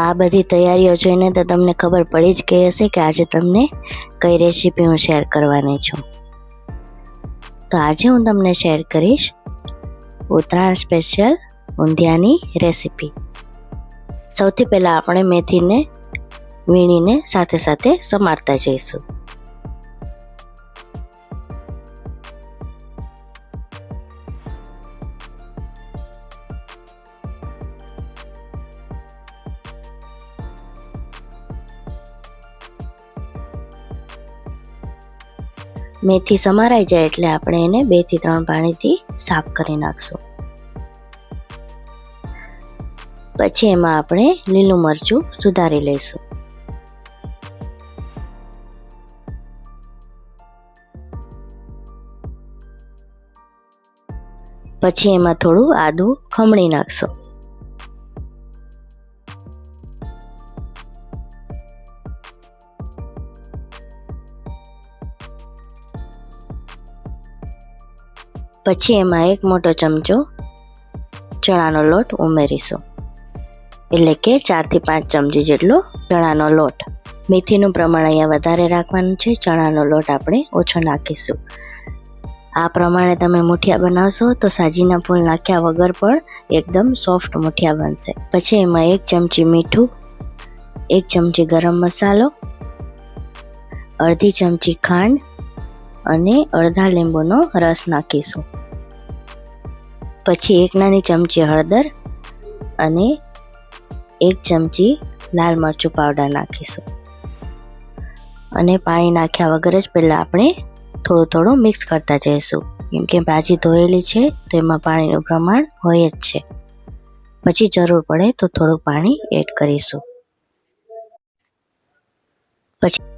આ બધી તૈયારીઓ જોઈને તો તમને ખબર પડી જ ગઈ હશે કે આજે તમને કઈ રેસીપી હું શેર કરવાની છું. તો આજે હું તમને શેર કરીશ ઉત્તરાયણ સ્પેશિયલ ઊંધિયાની રેસીપી સૌથી પહેલાં આપણે મેથીને વીણીને સાથે સાથે સમારતા જઈશું. મેથી સમારાઈ જાય એટલે આપણે એને બેથી ત્રણ પાણીથી સાફ કરી નાખશું. પછી એમાં આપણે લીલું મરચું સુધારી લઈશું. પછી એમાં થોડું આદું ખમણી નાખશો. પછી એમાં એક મોટો ચમચો ચણાનો લોટ ઉમેરીશું. એટલે કે ચારથી પાંચ ચમચી જેટલો ચણાનો લોટ. મેથીનું પ્રમાણ અહીંયા વધારે રાખવાનું છે, ચણાનો લોટ આપણે ઓછો નાખીશું. આ પ્રમાણે તમે મુઠિયા બનાવશો તો સાજીના ફૂલ નાખ્યા વગર પણ એકદમ સોફ્ટ મુઠિયા બનશે. પછી એમાં એક ચમચી મીઠું, એક ચમચી ગરમ મસાલો, અડધી ચમચી ખાંડ અને અડધા લીંબુનો રસ નાખીશું. પછી એક નાની ચમચી હળદર અને એક ચમચી લાલ મરચું પાવડર નાખીશું. અને પાણી નાખ્યા વગર જ પહેલાં આપણે થોડું થોડું મિક્સ કરતા જઈશું. કેમ કે ભાજી ધોયેલી છે, તો એમાં પાણીનું પ્રમાણ હોય જ છે. પછી જરૂર પડે તો થોડું પાણી એડ કરીશું. પછી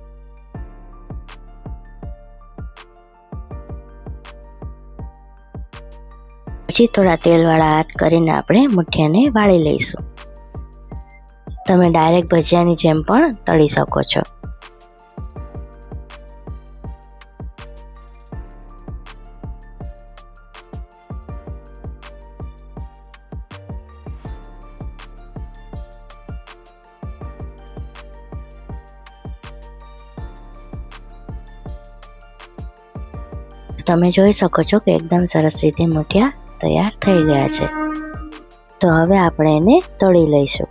પછી થોડા તેલવાળા હાથ કરીને આપણે મુઠિયાને વાળી લઈશું. તમે ડાયરેક્ટ ભજીયાની જેમ પણ તળી શકો છો. તમે જોઈ શકો છો કે એકદમ સરસ રીતે મુઠિયા તૈયાર થઈ ગયા છે. તો હવે આપણે એને તળી લઈશું.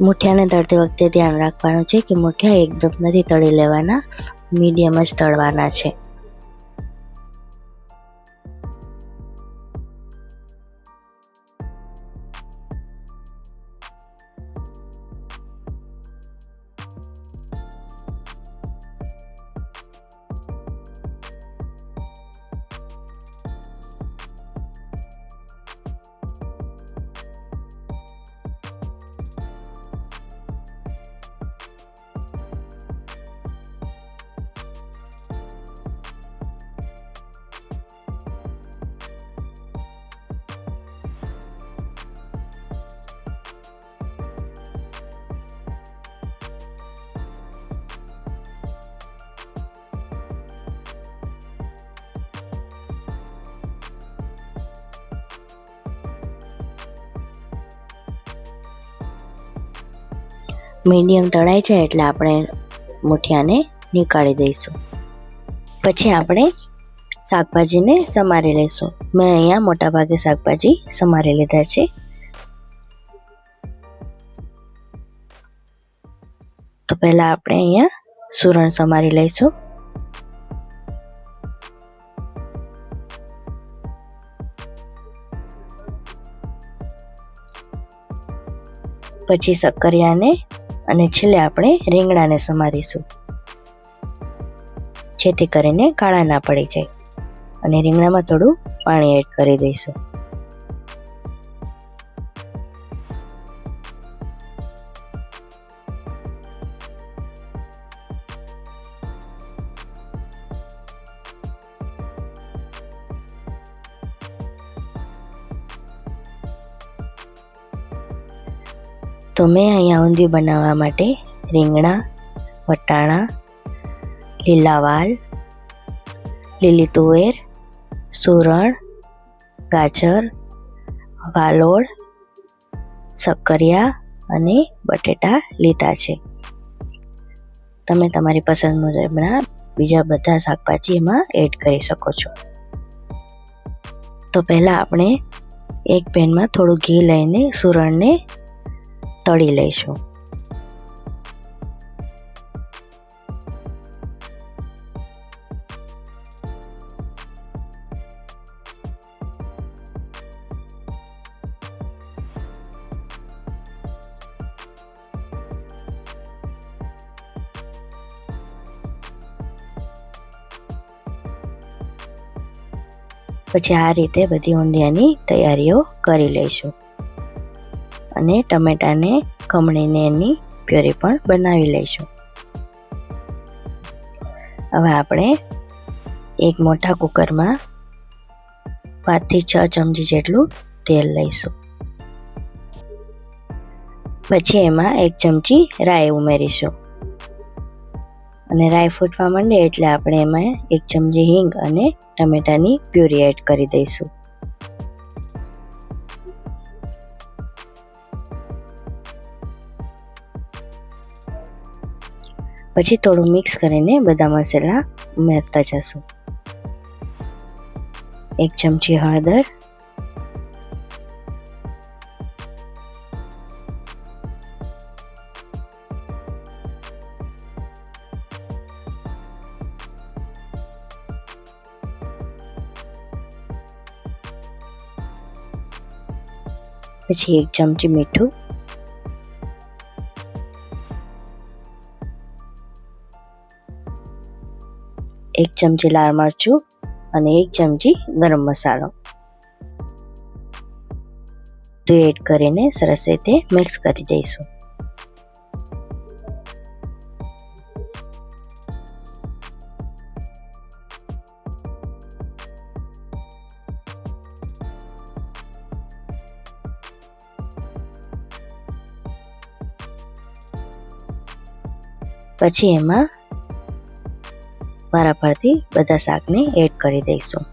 મુઠિયાને તળતી વખતે ધ્યાન રાખવાનું છે કે મુઠિયા એકદમ નથી તળી લેવાના, મીડિયમ જ તળવાના છે. મીડિયમ તળાય છે એટલે આપણે મુઠિયાને નીકાળી દઈશું. પછી આપણે શાકભાજીને સમારી લઈશું. મેં અહીંયા મોટાભાગે શાકભાજી સમારી લીધા છે. તો પહેલાં આપણે અહીંયા સુરણ સમારી લઈશું. પછી સક્કરિયાને અને છેલ્લે આપણે રીંગણાને સમારીશું. જેથી કરીને કાળા ના પડી જાય. અને રીંગણામાં થોડું પાણી એડ કરી દઈશું. તો મેં અહીંયા ઊંધિયું બનાવવા માટે રીંગણા, વટાણા, લીલા વાલ, લીલી તુવેર, સુરણ, ગાજર, વાલોળ, શક્કરિયા અને બટેટા લીધા છે. તમે તમારી પસંદ મુજબના બીજા બધા શાકભાજી એમાં એડ કરી શકો છો. તો પહેલાં આપણે એક પેનમાં થોડું ઘી લઈને સુરણને તળી લઈશું. પછી આ રીતે બધી ઊંધિયાની તૈયારીઓ કરી લઈશું. અને ટમેટાને ખમણીને એની પ્યોરી પણ બનાવી લઈશું. હવે આપણે એક મોટા કુકરમાં પાંચથી છ ચમચી જેટલું તેલ લઈશું. પછી એમાં એક ચમચી રાઈ ઉમેરીશું. અને રાઈ ફૂટવા માંડે એટલે આપણે એમાં એક ચમચી હિંગ અને ટમેટાની પ્યુરી એડ કરી દઈશું. પછી થોડું મિક્સ કરીને બધા મસાલા ઉમેરતા જશું. એક ચમચી હળદર. પછી એક ચમચી મીઠું. એક ચમચી લાલ મરચું અને એક ચમચી ગરમ મસાલો. તો એડ કરીને સરસ રીતે મિક્સ કરી દઈશું. પછી એમાં વારાફરતી બધા શાકને એડ કરી દઈશું.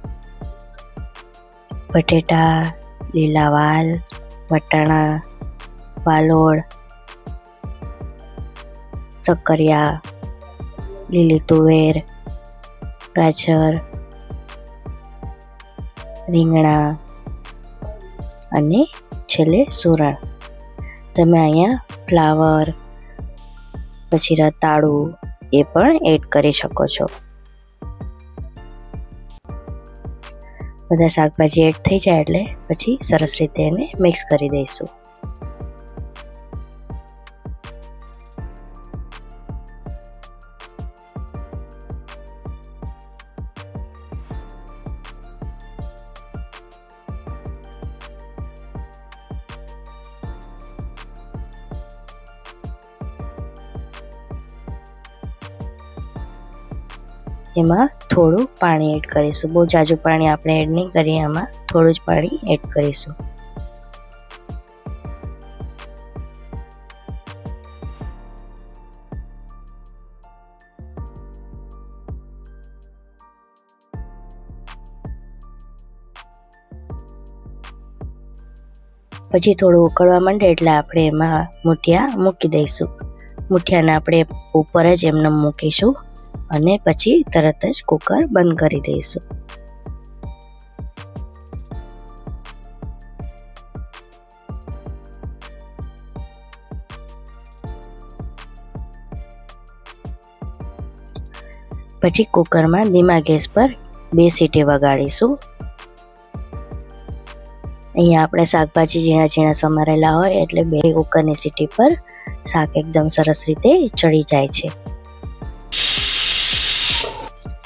બટેટા, લીલા વાલ, વટાણા, વાલોળ, સક્કરિયા, લીલી તુવેર, ગાજર, રીંગણા અને છેલ્લે સુરણ. તમે અહીંયા ફ્લાવર, પછી રતાળું એ પણ એડ કરી શકો છો. બધા શાકભાજી એડ થઈ જાય એટલે પછી સરસ રીતે એને મિક્સ કરી દઈશું. એમાં થોડું પાણી એડ કરીશું. બહુ જાજુ પાણી આપણે એડ નહીં કરીએ એમાં થોડું જ પાણી એડ કરીશું. પછી થોડું ઉકળવા માંડે એટલે આપણે એમાં મૂઠિયા મૂકી દઈશું. મૂઠિયાને આપણે ઉપર જ એમને મૂકીશું. અને પછી તરત જ કુકર બંધ કરી દઈશું. પછી કુકરમાં ધીમા ગેસ પર બે સીટી વગાડીશું. અહીંયા આપણે શાકભાજી ઝીણા ઝીણા સમારેલા હોય એટલે બે કુકરની સીટી પર શાક એકદમ સરસ રીતે ચડી જાય છે.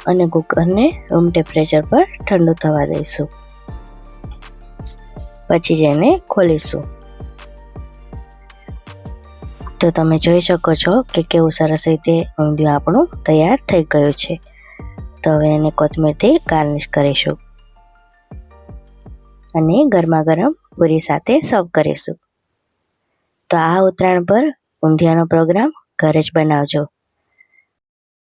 અને કુકરને રૂમ ટેમ્પરેચર પર ઠંડુ થવા દઈશું. પછી જેને ખોલીશું. તો તમે જોઈ શકો છો કે કેવું સરસ રીતે ઊંધિયું આપણું તૈયાર થઈ ગયું છે. તો હવે એને કોથમીરથી ગાર્નિશ કરીશું. અને ગરમા ગરમ પૂરી સાથે સર્વ કરીશું. તો આ ઉત્તરાયણ પર ઊંધિયાનો પ્રોગ્રામ ઘરે જ બનાવજો.